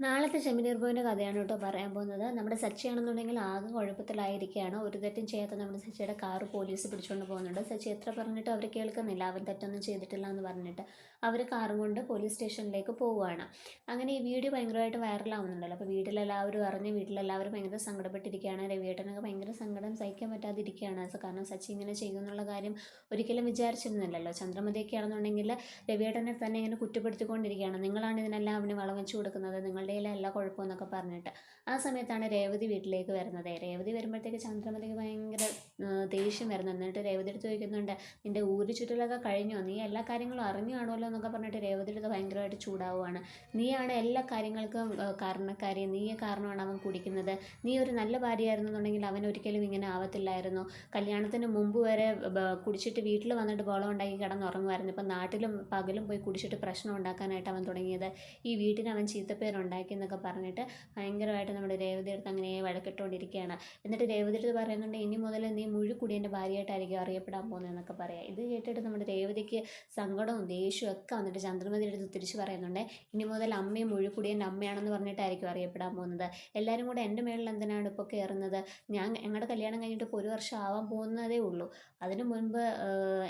നാളത്തെ ചെമ്മനീർ പൂവിന്റെ കഥയാണ് കേട്ടോ പറയാൻ പോകുന്നത്. നമ്മുടെ സച്ചിയാണെന്നുണ്ടെങ്കിൽ ആകെ കുഴപ്പത്തിലായിരിക്കുകയാണ്. ഒരു തെറ്റും ചെയ്യാത്ത നമ്മുടെ സച്ചിയുടെ കാറ് പോലീസ് പിടിച്ചുകൊണ്ട് പോകുന്നുണ്ട്. സച്ചി എത്ര പറഞ്ഞിട്ട് അവർ കേൾക്കുന്നില്ല. അവൻ തെറ്റൊന്നും ചെയ്തിട്ടില്ല എന്ന് പറഞ്ഞിട്ട്. അവർ കാറും കൊണ്ട് പോലീസ് സ്റ്റേഷനിലേക്ക് പോവുകയാണ്. അങ്ങനെ ഈ വീഡിയോ ഭയങ്കരമായിട്ട് വൈറലാവുന്നുണ്ടല്ലോ. അപ്പോൾ വീട്ടിലെല്ലാവരും അറിഞ്ഞ് വീട്ടിലെല്ലാവരും ഭയങ്കര സങ്കടപ്പെട്ടിരിക്കുകയാണ്. രവിയേട്ടനൊക്കെ ഭയങ്കര സങ്കടം സഹിക്കാൻ പറ്റാതിരിക്കുകയാണ്. കാരണം സച്ചി ഇങ്ങനെ ചെയ്യുന്നുള്ള കാര്യം ഒരിക്കലും വിചാരിച്ചിരുന്നില്ലല്ലോ. ചന്ദ്രമതിയൊക്കെ ആണെന്നുണ്ടെങ്കിൽ രവിയേട്ടനെ തന്നെ ഇങ്ങനെ കുറ്റപ്പെടുത്തിക്കൊണ്ടിരിക്കുകയാണ്. നിങ്ങളാണ് ഇതിനെല്ലാം അവന് വളം വെച്ച് കൊടുക്കുന്നത്. നിങ്ങൾ അവളുടെ എല്ലാ കുഴപ്പമെന്നൊക്കെ പറഞ്ഞിട്ട്. ആ സമയത്താണ് രേവതി വീട്ടിലേക്ക് വരുന്നത്. രേവതി വരുമ്പോഴത്തേക്ക് ചന്ദ്രമതിക്ക് ഭയങ്കര ദേഷ്യം വരുന്നത് എന്നിട്ട് രേവതി എടുത്ത് ചോദിക്കുന്നുണ്ട് നിന്റെ ഊരി ചുറ്റലൊക്കെ കഴിഞ്ഞോ? നീ എല്ലാ കാര്യങ്ങളും അറിഞ്ഞു കാണുമല്ലോ എന്നൊക്കെ പറഞ്ഞിട്ട് രേവതി എടുത്ത് ഭയങ്കരമായിട്ട് ചൂടാവുകയാണ് നീയാണ് എല്ലാ കാര്യങ്ങൾക്കും കാരണക്കാരി. നീ കാരണമാണ് അവൻ കുടിക്കുന്നത്. നീ ഒരു നല്ല ഭാര്യയായിരുന്നു എന്നുണ്ടെങ്കിൽ അവൻ ഒരിക്കലും ഇങ്ങനെ ആവത്തില്ലായിരുന്നു. കല്യാണത്തിന് മുമ്പ് വരെ കുടിച്ചിട്ട് വീട്ടിൽ വന്നിട്ട് ബോളം ഉണ്ടാക്കി കിടന്നുറങ്ങുമായിരുന്നു. ഇപ്പം നാട്ടിലും പകലും പോയി കുടിച്ചിട്ട് പ്രശ്നം ഉണ്ടാക്കാനായിട്ട് അവൻ തുടങ്ങിയത്. ഈ വീട്ടിന് അവൻ ചീത്തപ്പേരുണ്ടായി ഉണ്ടാക്കി എന്നൊക്കെ പറഞ്ഞിട്ട് ഭയങ്കരമായിട്ട് നമ്മുടെ രേവതി അടുത്ത് അങ്ങനെ വഴക്കിട്ടുകൊണ്ടിരിക്കുകയാണ് എന്നിട്ട് രേവതി അടുത്ത് പറയുന്നുണ്ട് ഇനി മുതൽ നീ മുഴുക്കുടി എന്റെ ഭാര്യയായിട്ടായിരിക്കും അറിയപ്പെടാൻ പോകുന്നതെന്നൊക്കെ പറയാം. ഇത് കേട്ടിട്ട് നമ്മുടെ രേവതിക്ക് സങ്കടവും ദേഷ്യവും ഒക്കെ വന്നിട്ട് ചന്ദ്രമതിയുടെ അടുത്ത് തിരിച്ച് പറയുന്നുണ്ട് ഇനി മുതൽ അമ്മയും മുഴുക്കുടി എന്റെ അമ്മയാണെന്ന് പറഞ്ഞിട്ടായിരിക്കും അറിയപ്പെടാൻ പോകുന്നത്. എല്ലാവരും കൂടെ എന്റെ മേളിൽ എന്തിനാണ് ഇപ്പോൾ കയറുന്നത്? ഞാൻ ഞങ്ങളുടെ കല്യാണം കഴിഞ്ഞിട്ട് ഇപ്പോൾ ഒരു വർഷം ആവാൻ പോകുന്നതേ ഉള്ളൂ. അതിനു മുൻപ്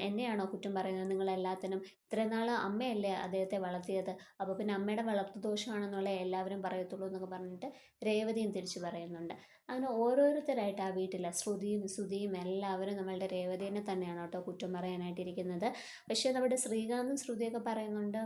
എന്നെയാണോ കുറ്റം പറയുന്നത്? നിങ്ങളെല്ലാത്തിനും ഇത്രയും നാൾ അമ്മയല്ലേ അദ്ദേഹത്തെ വളർത്തിയത്? അപ്പോൾ പിന്നെ അമ്മയുടെ വളർത്തു ദോഷമാണെന്നുള്ള എല്ലാവരും പറയത്തുള്ളൂ എന്നൊക്കെ പറഞ്ഞിട്ട് രേവതിയും തിരിച്ചു പറയുന്നുണ്ട്. അങ്ങനെ ഓരോരുത്തരായിട്ട് ആ വീട്ടിലെ ശ്രുതിയും ശ്രുതിയും എല്ലാവരും നമ്മളുടെ രേവതിനെ തന്നെയാണ് കേട്ടോ കുറ്റം പറയാനായിട്ടിരിക്കുന്നത്. പക്ഷേ നമ്മുടെ ശ്രീകാന്തും ശ്രുതിയൊക്കെ പറയുന്നുണ്ട്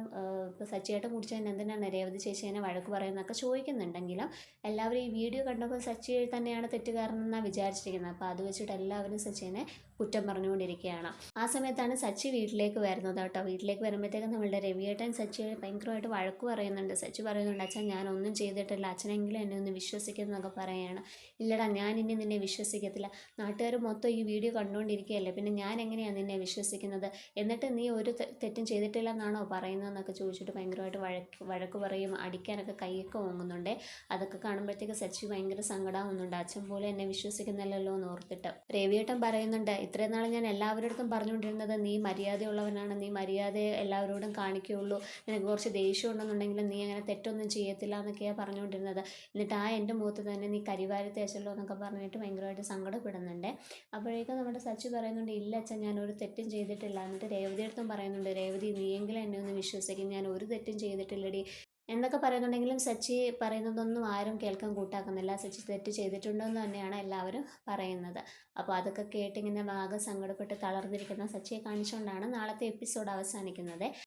ഇപ്പോൾ സച്ചിയായിട്ട് കുടിച്ചതിന് എന്തിനാണ് രേവതി ചേച്ചീനെ വഴക്ക് പറയുന്നതൊക്കെ ചോദിക്കുന്നുണ്ടെങ്കിലും എല്ലാവരും ഈ വീഡിയോ കണ്ടപ്പോൾ സച്ചി തന്നെയാണ് തെറ്റുകാരനെന്നാണ് വിചാരിച്ചിരിക്കുന്നത്. അപ്പോൾ അത് വെച്ചിട്ട് എല്ലാവരും സച്ചിനെ കുറ്റം പറഞ്ഞുകൊണ്ടിരിക്കുകയാണ്. ആ സമയത്താണ് സച്ചി വീട്ടിലേക്ക് വരുന്നത് കേട്ടോ. വീട്ടിലേക്ക് വരുമ്പോഴത്തേക്കും നമ്മളുടെ രവിയേട്ടൻ സച്ചിയെ ഭയങ്കരമായിട്ട് വഴക്ക് പറയുന്നുണ്ട്. സച്ചി പറയുന്നുണ്ട് അച്ഛൻ ഞാനൊന്നും ചെയ്തിട്ടില്ല. അച്ഛനെങ്കിലും എന്നെ ഒന്ന് വിശ്വസിക്കുന്നതൊക്കെ പറയുകയാണ് ഇല്ലടാ ഞാൻ ഇനി നിന്നെ വിശ്വസിക്കത്തില്ല. നാട്ടുകാർ മൊത്തം ഈ വീഡിയോ കണ്ടുകൊണ്ടിരിക്കുകയല്ലേ പിന്നെ ഞാൻ എങ്ങനെയാണ് നിന്നെ വിശ്വസിക്കുന്നത്? എന്നിട്ട് നീ ഒരു തെറ്റും ചെയ്തിട്ടില്ല എന്നാണോ പറയുന്നതെന്നൊക്കെ ചോദിച്ചിട്ട് ഭയങ്കരമായിട്ട് വഴക്ക് വഴക്ക് പറയും അടിക്കാനൊക്കെ കൈയൊക്കെ ഓങ്ങുന്നുണ്ട്. അതൊക്കെ കാണുമ്പോഴത്തേക്ക് സച്ചി ഭയങ്കര സങ്കടമാവുന്നുണ്ട് അച്ഛൻ പോലെ എന്നെ വിശ്വസിക്കുന്നില്ലല്ലോ എന്ന് ഓർത്തിട്ട്. രവിയേട്ടൻ പറയുന്നുണ്ട് ഇത്രയും നാൾ ഞാൻ എല്ലാവരുടെ പറഞ്ഞുകൊണ്ടിരുന്നത് നീ മര്യാദയുള്ളവനാണ്. നീ മര്യാദ എല്ലാവരോടും കാണിക്കുകയുള്ളൂ. നിനക്ക് കുറച്ച് ദേഷ്യം ഉണ്ടെന്നുണ്ടെങ്കിലും നീ അങ്ങനെ തെറ്റൊന്നും ചെയ്യത്തില്ല എന്നൊക്കെയാണ് പറഞ്ഞുകൊണ്ടിരുന്നത്. എന്നിട്ട് ആ എന്റെ മുഖത്ത് തന്നെ നീ കരിവാരി തേച്ചല്ലോ എന്നൊക്കെ പറഞ്ഞിട്ട് ഭയങ്കരമായിട്ട് സങ്കടപ്പെടുന്നുണ്ട്. അപ്പോഴേക്കും നമ്മുടെ സച്ചു പറയുന്നുണ്ട് ഇല്ല അച്ഛൻ ഞാൻ ഒരു തെറ്റും ചെയ്തിട്ടില്ല. എന്നിട്ട് രേവതി അടുത്തും പറയുന്നുണ്ട് രേവതി നീയെങ്കിലും എന്നെ ഒന്ന് വിശ്വസിക്കും ഞാൻ ഒരു തെറ്റും ചെയ്തിട്ടില്ലടി. എന്നൊക്കെ പറയുന്നുണ്ടെങ്കിലും സച്ചി പറയുന്നതൊന്നും ആരും കേൾക്കാൻ കൂട്ടാക്കുന്നില്ല. സച്ചി തെറ്റ് ചെയ്തിട്ടുണ്ടെന്ന് തന്നെയാണ് എല്ലാവരും പറയുന്നത്. അപ്പോൾ അതൊക്കെ കേട്ടിങ്ങനെ ആകെ സങ്കടപ്പെട്ട് തളർന്നിരിക്കുന്ന സച്ചിയെ കാണിച്ചുകൊണ്ടാണ് നാളത്തെ എപ്പിസോഡ് അവസാനിക്കുന്നത്.